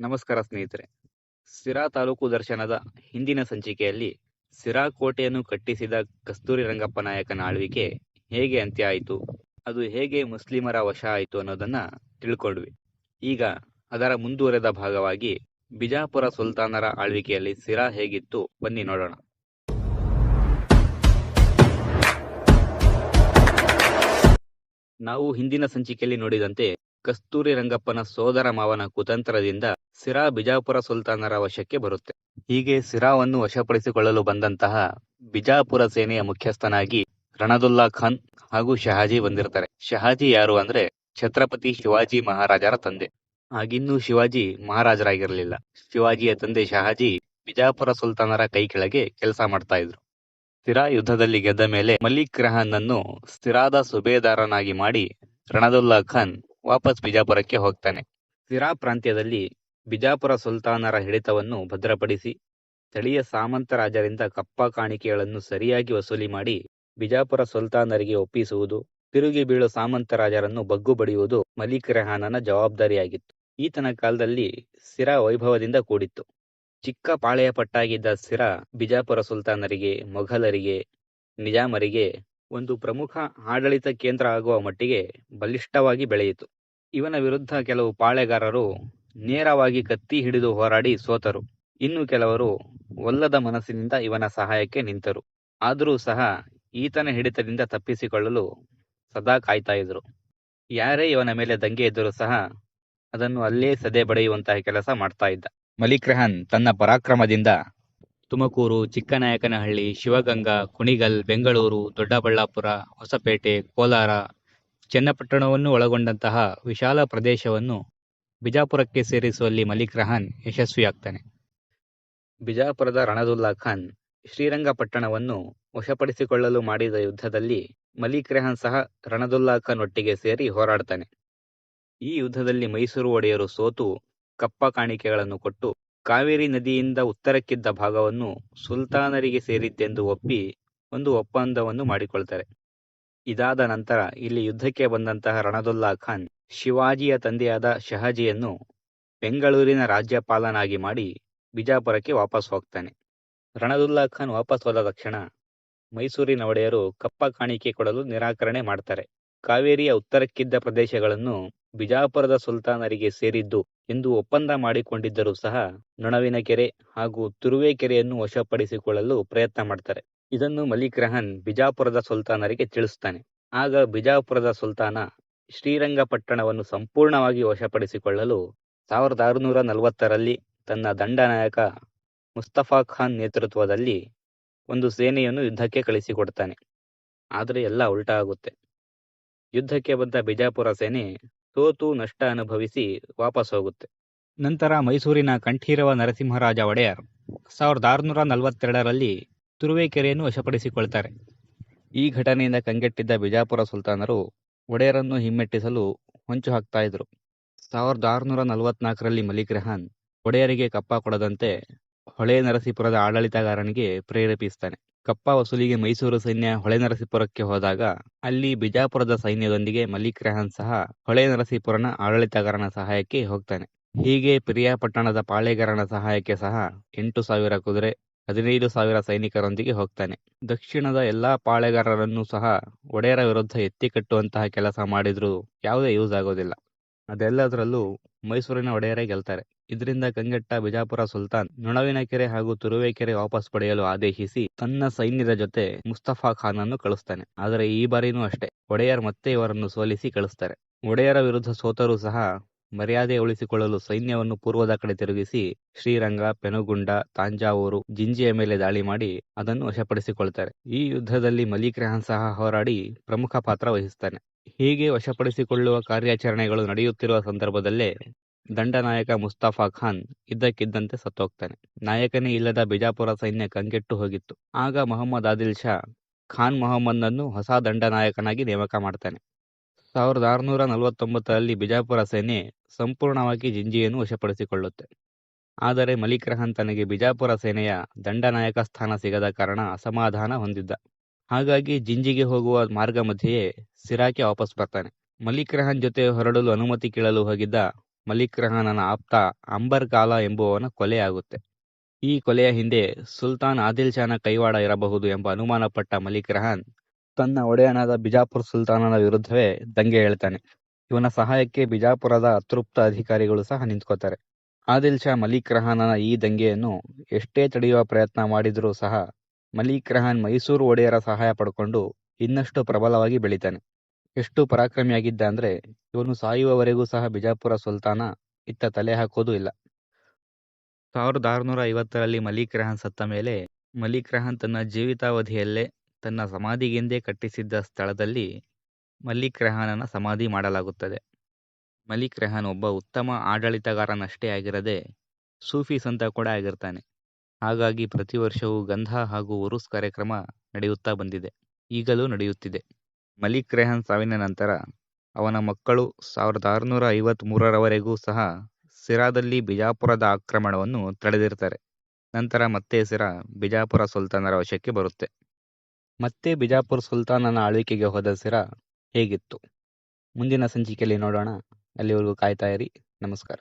ನಮಸ್ಕಾರ ಸ್ನೇಹಿತರೆ. ಸಿರಾ ತಾಲೂಕು ದರ್ಶನದ ಹಿಂದಿನ ಸಂಚಿಕೆಯಲ್ಲಿ ಸಿರಾ ಕೋಟೆಯನ್ನು ಕಟ್ಟಿಸಿದ ಕಸ್ತೂರಿ ರಂಗಪ್ಪ ನಾಯಕನ ಆಳ್ವಿಕೆ ಹೇಗೆ ಅಂತ್ಯ ಆಯಿತು, ಅದು ಹೇಗೆ ಮುಸ್ಲಿಮರ ವಶ ಆಯಿತು ಅನ್ನೋದನ್ನ ತಿಳ್ಕೊಂಡ್ವಿ. ಈಗ ಅದರ ಮುಂದುವರೆದ ಭಾಗವಾಗಿ ಬಿಜಾಪುರ ಸುಲ್ತಾನರ ಆಳ್ವಿಕೆಯಲ್ಲಿ ಸಿರಾ ಹೇಗಿತ್ತು ಬನ್ನಿ ನೋಡೋಣ. ನಾವು ಹಿಂದಿನ ಸಂಚಿಕೆಯಲ್ಲಿ ನೋಡಿದಂತೆ ಕಸ್ತೂರಿ ರಂಗಪ್ಪನ ಸೋದರ ಮಾವನ ಕುತಂತ್ರದಿಂದ ಸಿರಾ ಬಿಜಾಪುರ ಸುಲ್ತಾನರ ವಶಕ್ಕೆ ಬರುತ್ತೆ. ಹೀಗೆ ಸಿರಾವನ್ನು ವಶಪಡಿಸಿಕೊಳ್ಳಲು ಬಂದಂತಹ ಬಿಜಾಪುರ ಸೇನೆಯ ಮುಖ್ಯಸ್ಥನಾಗಿ ರಣದುಲ್ಲಾ ಖಾನ್ ಹಾಗೂ ಶಹಾಜಿ ಬಂದಿರ್ತಾರೆ. ಶಹಾಜಿ ಯಾರು ಅಂದ್ರೆ ಛತ್ರಪತಿ ಶಿವಾಜಿ ಮಹಾರಾಜರ ತಂದೆ. ಆಗಿನ್ನೂ ಶಿವಾಜಿ ಮಹಾರಾಜರಾಗಿರಲಿಲ್ಲ. ಶಿವಾಜಿಯ ತಂದೆ ಶಹಾಜಿ ಬಿಜಾಪುರ ಸುಲ್ತಾನರ ಕೈ ಕೆಳಗೆ ಕೆಲಸ ಮಾಡ್ತಾ ಇದ್ರು. ಸಿರಾ ಯುದ್ಧದಲ್ಲಿ ಗೆದ್ದ ಮೇಲೆ ಮಲಿಕ್ ರಹಾನ್ ಅನ್ನು ಸ್ಥಿರಾದ ಸುಬೇದಾರನಾಗಿ ಮಾಡಿ ರಣದುಲ್ಲಾ ಖಾನ್ ವಾಪಸ್ ಬಿಜಾಪುರಕ್ಕೆ ಹೋಗ್ತಾನೆ. ಸಿರಾ ಪ್ರಾಂತ್ಯದಲ್ಲಿ ಬಿಜಾಪುರ ಸುಲ್ತಾನರ ಹಿಡಿತವನ್ನು ಭದ್ರಪಡಿಸಿ, ಸ್ಥಳೀಯ ಸಾಮಂತ ರಾಜರಿಂದ ಕಪ್ಪ ಕಾಣಿಕೆಗಳನ್ನು ಸರಿಯಾಗಿ ವಸೂಲಿ ಮಾಡಿ ಬಿಜಾಪುರ ಸುಲ್ತಾನರಿಗೆ ಒಪ್ಪಿಸುವುದು, ತಿರುಗಿ ಬೀಳು ಸಾಮಂತ ರಾಜರನ್ನು ಬಗ್ಗು ಬಡಿಯುವುದು ಮಲಿಕ್ ರೆಹಾನನ ಜವಾಬ್ದಾರಿಯಾಗಿತ್ತು. ಈತನ ಕಾಲದಲ್ಲಿ ಸಿರಾ ವೈಭವದಿಂದ ಕೂಡಿತ್ತು. ಚಿಕ್ಕ ಪಾಳೆಯ ಪಟ್ಟಾಗಿದ್ದ ಸಿರಾ ಬಿಜಾಪುರ ಸುಲ್ತಾನರಿಗೆ, ಮೊಘಲರಿಗೆ, ನಿಜಾಮರಿಗೆ ಒಂದು ಪ್ರಮುಖ ಆಡಳಿತ ಕೇಂದ್ರ ಆಗುವ ಮಟ್ಟಿಗೆ ಬಲಿಷ್ಠವಾಗಿ ಬೆಳೆಯಿತು. ಇವನ ವಿರುದ್ಧ ಕೆಲವು ಪಾಳೆಗಾರರು ನೇರವಾಗಿ ಕತ್ತಿ ಹಿಡಿದು ಹೋರಾಡಿ ಸೋತರು. ಇನ್ನು ಕೆಲವರು ಒಲ್ಲದ ಮನಸ್ಸಿನಿಂದ ಇವನ ಸಹಾಯಕ್ಕೆ ನಿಂತರು. ಆದರೂ ಸಹ ಈತನ ಹಿಡಿತದಿಂದ ತಪ್ಪಿಸಿಕೊಳ್ಳಲು ಸದಾ ಕಾಯ್ತಾ ಇದ್ರು ಯಾರೇ ಇವನ ಮೇಲೆ ದಂಗೆ ಇದ್ದರೂ ಸಹ ಅದನ್ನು ಅಲ್ಲೇ ಸದೆ ಬಡಿಯುವಂತಹ ಕೆಲಸ ಮಾಡ್ತಾ ಇದ್ದ. ಮಲಿಕ್ರಹನ್ ತನ್ನ ಪರಾಕ್ರಮದಿಂದ ತುಮಕೂರು, ಚಿಕ್ಕನಾಯಕನಹಳ್ಳಿ, ಶಿವಗಂಗಾ, ಕುಣಿಗಲ್, ಬೆಂಗಳೂರು, ದೊಡ್ಡಬಳ್ಳಾಪುರ, ಹೊಸಪೇಟೆ, ಕೋಲಾರ, ಚನ್ನಪಟ್ಟಣವನ್ನು ಒಳಗೊಂಡಂತಹ ವಿಶಾಲ ಪ್ರದೇಶವನ್ನು ಬಿಜಾಪುರಕ್ಕೆ ಸೇರಿಸುವಲ್ಲಿ ಮಲಿಕ್ ರಹಾನ್ ಯಶಸ್ವಿಯಾಗ್ತಾನೆ. ಬಿಜಾಪುರದ ರಣದುಲ್ಲಾ ಖಾನ್ ಶ್ರೀರಂಗಪಟ್ಟಣವನ್ನು ವಶಪಡಿಸಿಕೊಳ್ಳಲು ಮಾಡಿದ ಯುದ್ಧದಲ್ಲಿ ಮಲಿಕ್ ರೆಹಾನ್ ಸಹ ರಣದುಲ್ಲಾ ಖಾನ್ ಒಟ್ಟಿಗೆ ಸೇರಿ ಹೋರಾಡ್ತಾನೆ. ಈ ಯುದ್ಧದಲ್ಲಿ ಮೈಸೂರು ಒಡೆಯರು ಸೋತು ಕಪ್ಪ ಕಾಣಿಕೆಗಳನ್ನು ಕೊಟ್ಟು ಕಾವೇರಿ ನದಿಯಿಂದ ಉತ್ತರಕ್ಕಿದ್ದ ಭಾಗವನ್ನು ಸುಲ್ತಾನರಿಗೆ ಸೇರಿದ್ದೆಂದು ಒಪ್ಪಿ ಒಂದು ಒಪ್ಪಂದವನ್ನು ಮಾಡಿಕೊಳ್ತಾರೆ. ಇದಾದ ನಂತರ ಇಲ್ಲಿ ಯುದ್ಧಕ್ಕೆ ಬಂದಂತಹ ರಣದುಲ್ಲಾ ಖಾನ್ ಶಿವಾಜಿಯ ತಂದೆಯಾದ ಶಹಾಜಿಯನ್ನು ಬೆಂಗಳೂರಿನ ರಾಜ್ಯಪಾಲನಾಗಿ ಮಾಡಿ ಬಿಜಾಪುರಕ್ಕೆ ವಾಪಸ್ ಹೋಗ್ತಾನೆ. ರಣದುಲ್ಲಾ ಖಾನ್ ವಾಪಸ್ ಹೋದ ತಕ್ಷಣ ಮೈಸೂರಿನ ಒಡೆಯರು ಕಪ್ಪ ಕಾಣಿಕೆ ಕೊಡಲು ನಿರಾಕರಣೆ ಮಾಡ್ತಾರೆ. ಕಾವೇರಿಯ ಉತ್ತರಕ್ಕಿದ್ದ ಪ್ರದೇಶಗಳನ್ನು ಬಿಜಾಪುರದ ಸುಲ್ತಾನರಿಗೆ ಸೇರಿದ್ದು ಎಂದು ಒಪ್ಪಂದ ಮಾಡಿಕೊಂಡಿದ್ದರೂ ಸಹ ನೊಣವಿನ ಕೆರೆ ಹಾಗೂ ತುರುವೇಕೆರೆಯನ್ನು ವಶಪಡಿಸಿಕೊಳ್ಳಲು ಪ್ರಯತ್ನ ಮಾಡ್ತಾರೆ. ಇದನ್ನು ಮಲಿಕ್ ರಹನ್ ಬಿಜಾಪುರದ ಸುಲ್ತಾನರಿಗೆ ತಿಳಿಸ್ತಾನೆ. ಆಗ ಬಿಜಾಪುರದ ಸುಲ್ತಾನ ಶ್ರೀರಂಗಪಟ್ಟಣವನ್ನು ಸಂಪೂರ್ಣವಾಗಿ ವಶಪಡಿಸಿಕೊಳ್ಳಲು ಸಾವಿರದ ಆರುನೂರ ನಲವತ್ತರಲ್ಲಿ ತನ್ನ ದಂಡನಾಯಕ ಮುಸ್ತಫಾ ಖಾನ್ ನೇತೃತ್ವದಲ್ಲಿ ಒಂದು ಸೇನೆಯನ್ನು ಯುದ್ಧಕ್ಕೆ ಕಳಿಸಿಕೊಡ್ತಾನೆ. ಆದರೆ ಎಲ್ಲ ಉಲ್ಟಾ ಆಗುತ್ತೆ ಯುದ್ಧಕ್ಕೆ ಬಂದ ಬಿಜಾಪುರ ಸೇನೆ ಸೋತು ನಷ್ಟ ಅನುಭವಿಸಿ ವಾಪಸ್ ಹೋಗುತ್ತೆ. ನಂತರ ಮೈಸೂರಿನ ಕಂಠೀರವ ನರಸಿಂಹರಾಜ ಒಡೆಯರ್ ಸಾವಿರದ ಆರುನೂರ ನಲವತ್ತೆರಡರಲ್ಲಿ ತುರುವೇಕೆರೆಯನ್ನು ವಶಪಡಿಸಿಕೊಳ್ತಾರೆ. ಈ ಘಟನೆಯಿಂದ ಕಂಗೆಟ್ಟಿದ್ದ ಬಿಜಾಪುರ ಸುಲ್ತಾನರು ಒಡೆಯರನ್ನು ಹಿಮ್ಮೆಟ್ಟಿಸಲು ಹೊಂಚು ಹಾಕ್ತಾ ಇದ್ರು. ಸಾವಿರದ ಆರುನೂರ ನಲವತ್ನಾಲ್ಕರಲ್ಲಿ ಮಲಿಕ್ ರೆಹಾನ್ ಒಡೆಯರಿಗೆ ಕಪ್ಪ ಕೊಡದಂತೆ ಹೊಳೆ ನರಸೀಪುರದ ಆಡಳಿತಗಾರನಿಗೆ ಪ್ರೇರೇಪಿಸ್ತಾನೆ. ಕಪ್ಪ ವಸೂಲಿಗೆ ಮೈಸೂರು ಸೈನ್ಯ ಹೊಳೆ ನರಸೀಪುರಕ್ಕೆ ಹೋದಾಗ ಅಲ್ಲಿ ಬಿಜಾಪುರದ ಸೈನ್ಯದೊಂದಿಗೆ ಮಲಿಕ್ ರೆಹಾನ್ ಸಹ ಹೊಳೆ ನರಸೀಪುರನ ಆಡಳಿತಗಾರನ ಸಹಾಯಕ್ಕೆ ಹೋಗ್ತಾನೆ. ಹೀಗೆ ಪಿರಿಯಾಪಟ್ಟಣದ ಪಾಳೆಗಾರನ ಸಹಾಯಕ್ಕೆ ಸಹ ಎಂಟು ಸಾವಿರ ಕುದುರೆ ಹದಿನೈದು ಸಾವಿರ ಸೈನಿಕರೊಂದಿಗೆ ಹೋಗ್ತಾನೆ. ದಕ್ಷಿಣದ ಎಲ್ಲಾ ಪಾಳೆಗಾರರನ್ನು ಸಹ ಒಡೆಯರ ವಿರುದ್ಧ ಎತ್ತಿ ಕಟ್ಟುವಂತಹ ಕೆಲಸ ಮಾಡಿದ್ರು ಯಾವುದೇ ಯೂಸ್ ಆಗೋದಿಲ್ಲ. ಅದೆಲ್ಲದರಲ್ಲೂ ಮೈಸೂರಿನ ಒಡೆಯರೇ ಗೆಲ್ತಾರೆ. ಇದರಿಂದ ಕಂಗೆಟ್ಟ ಬಿಜಾಪುರ ಸುಲ್ತಾನ್ ನುಣವಿನ ಕೆರೆ ಹಾಗೂ ತುರುವೇಕೆರೆ ವಾಪಸ್ ಪಡೆಯಲು ಆದೇಶಿಸಿ ತನ್ನ ಸೈನ್ಯದ ಜೊತೆ ಮುಸ್ತಫಾ ಖಾನ್ ಅನ್ನು ಕಳಿಸ್ತಾನೆ. ಆದರೆ ಈ ಬಾರಿನೂ ಅಷ್ಟೇ. ಒಡೆಯರ್ ಮತ್ತೆ ಇವರನ್ನು ಸೋಲಿಸಿ ಕಳಿಸ್ತಾರೆ. ಒಡೆಯರ ವಿರುದ್ಧ ಸೋತರೂ ಸಹ ಮರ್ಯಾದೆ ಉಳಿಸಿಕೊಳ್ಳಲು ಸೈನ್ಯವನ್ನು ಪೂರ್ವದ ಕಡೆ ತಿರುಗಿಸಿ ಶ್ರೀರಂಗ, ಪೆನುಗುಂಡ, ತಾಂಜಾವೂರು, ಜಿಂಜಿಯ ಮೇಲೆ ದಾಳಿ ಮಾಡಿ ಅದನ್ನು ವಶಪಡಿಸಿಕೊಳ್ತಾರೆ. ಈ ಯುದ್ಧದಲ್ಲಿ ಮಲಿಕ್ ರೆಹನ್ ಸಹ ಹೋರಾಡಿ ಪ್ರಮುಖ ಪಾತ್ರ ವಹಿಸುತ್ತಾನೆ ಹೀಗೆ ವಶಪಡಿಸಿಕೊಳ್ಳುವ ಕಾರ್ಯಾಚರಣೆಗಳು ನಡೆಯುತ್ತಿರುವ ಸಂದರ್ಭದಲ್ಲೇ ದಂಡನಾಯಕ ಮುಸ್ತಾಫಾ ಖಾನ್ ಇದ್ದಕ್ಕಿದ್ದಂತೆ ಸತ್ತೋಗ್ತಾನೆ. ನಾಯಕನೇ ಇಲ್ಲದ ಬಿಜಾಪುರ ಸೈನ್ಯ ಕಂಗೆಟ್ಟು ಹೋಗಿತ್ತು. ಆಗ ಮೊಹಮ್ಮದ್ ಆದಿಲ್ ಶಾ ಖಾನ್ ಮೊಹಮ್ಮದ್ನನ್ನು ಹೊಸ ದಂಡನಾಯಕನಾಗಿ ನೇಮಕ ಮಾಡ್ತಾನೆ. ಸಾವಿರದ ಆರುನೂರ ನಲವತ್ತೊಂಬತ್ತರಲ್ಲಿ ಬಿಜಾಪುರ ಸೇನೆ ಸಂಪೂರ್ಣವಾಗಿ ಜಿಂಜಿಯನ್ನು ವಶಪಡಿಸಿಕೊಳ್ಳುತ್ತೆ. ಆದರೆ ಮಲಿಕ್ ರಹನ್ ತನಗೆ ಬಿಜಾಪುರ ಸೇನೆಯ ದಂಡನಾಯಕ ಸ್ಥಾನ ಸಿಗದ ಕಾರಣ ಅಸಮಾಧಾನ ಹೊಂದಿದ್ದ. ಹಾಗಾಗಿ ಜಿಂಜಿಗೆ ಹೋಗುವ ಮಾರ್ಗ ಮಧ್ಯೆಯೇ ಸಿರಾಕೆ ವಾಪಸ್ ಬರ್ತಾನೆ. ಮಲಿಕ್ ರಹನ್ ಜೊತೆ ಹೊರಡಲು ಅನುಮತಿ ಕೇಳಲು ಹೋಗಿದ್ದ ಮಲಿಕ್ ರಹಾನನ ಆಪ್ತ ಅಂಬರ್ ಕಾಲ ಎಂಬುವವನ ಕೊಲೆಯಾಗುತ್ತೆ ಈ ಕೊಲೆಯ ಹಿಂದೆ ಸುಲ್ತಾನ್ ಆದಿಲ್ ಶಾನ ಕೈವಾಡ ಇರಬಹುದು ಎಂಬ ಅನುಮಾನಪಟ್ಟ ಮಲಿಕ್ ರಹಾನ್ ತನ್ನ ಒಡೆಯನಾದ ಬಿಜಾಪುರ ಸುಲ್ತಾನನ ವಿರುದ್ಧವೇ ದಂಗೆ ಹೇಳ್ತಾನೆ. ಇವನ ಸಹಾಯಕ್ಕೆ ಬಿಜಾಪುರದ ಅತೃಪ್ತ ಅಧಿಕಾರಿಗಳು ಸಹ ನಿಂತ್ಕೋತಾರೆ ಆದಿಲ್ ಶಾ ಮಲಿಕ್ ರಹಾನನ ಈ ದಂಗೆಯನ್ನು ಎಷ್ಟೇ ತಡೆಯುವ ಪ್ರಯತ್ನ ಮಾಡಿದ್ರೂ ಸಹ ಮಲಿಕ್ ರಹಾನ್ ಮೈಸೂರು ಒಡೆಯರ ಸಹಾಯ ಪಡ್ಕೊಂಡು ಇನ್ನಷ್ಟು ಪ್ರಬಲವಾಗಿ ಬೆಳಿತಾನೆ. ಎಷ್ಟು ಪರಾಕ್ರಮಿಯಾಗಿದ್ದ ಅಂದ್ರೆ ಇವನು ಸಾಯುವವರೆಗೂ ಸಹ ಬಿಜಾಪುರ ಸುಲ್ತಾನ ಇತ್ತ ತಲೆ ಹಾಕೋದು ಇಲ್ಲ. ಸಾವಿರದ ಆರುನೂರ ಐವತ್ತರಲ್ಲಿ ಮಲಿಕ್ ರಹಾನ್ ಸತ್ತ ಮೇಲೆ ಮಲಿಕ್ ರಹಾನ್ ತನ್ನ ಜೀವಿತಾವಧಿಯಲ್ಲೇ ತನ್ನ ಸಮಾಧಿಗೆಂದೇ ಕಟ್ಟಿಸಿದ್ದ ಸ್ಥಳದಲ್ಲಿ ಮಲಿಕ್ ರೆಹಾನನ ಸಮಾಧಿ ಮಾಡಲಾಗುತ್ತದೆ. ಮಲಿಕ್ ರೆಹಾನ್ ಒಬ್ಬ ಉತ್ತಮ ಆಡಳಿತಗಾರನಷ್ಟೇ ಆಗಿರದೆ ಸೂಫಿ ಸಂತ ಕೂಡ ಆಗಿರ್ತಾನೆ. ಹಾಗಾಗಿ ಪ್ರತಿ ವರ್ಷವೂ ಗಂಧ ಹಾಗೂ ಉರುಸ್ ಕಾರ್ಯಕ್ರಮ ನಡೆಯುತ್ತಾ ಬಂದಿದೆ. ಈಗಲೂ ನಡೆಯುತ್ತಿದೆ. ಮಲಿಕ್ ರೆಹಾನ್ ಸಾವಿನ ನಂತರ ಅವನ ಮಕ್ಕಳು ಸಾವಿರದ ಆರುನೂರ ಐವತ್ತ್ ಮೂರರವರೆಗೂ ಸಹ ಸಿರಾದಲ್ಲಿ ಬಿಜಾಪುರದ ಆಕ್ರಮಣವನ್ನು ತಡೆದಿರ್ತಾರೆ. ನಂತರ ಮತ್ತೆ ಸಿರಾ ಬಿಜಾಪುರ ಸುಲ್ತಾನರ ವಶಕ್ಕೆ ಬರುತ್ತೆ. ಮತ್ತೆ ಬಿಜಾಪುರ ಸುಲ್ತಾನನ ಆಳ್ವಿಕೆಗೆ ಹೋದ ಸಿರ ಹೇಗಿತ್ತು? ಮುಂದಿನ ಸಂಚಿಕೆಯಲ್ಲಿ ನೋಡೋಣ. ಅಲ್ಲಿವರೆಗೂ ಕಾಯ್ತಾ ಇರಿ. ನಮಸ್ಕಾರ.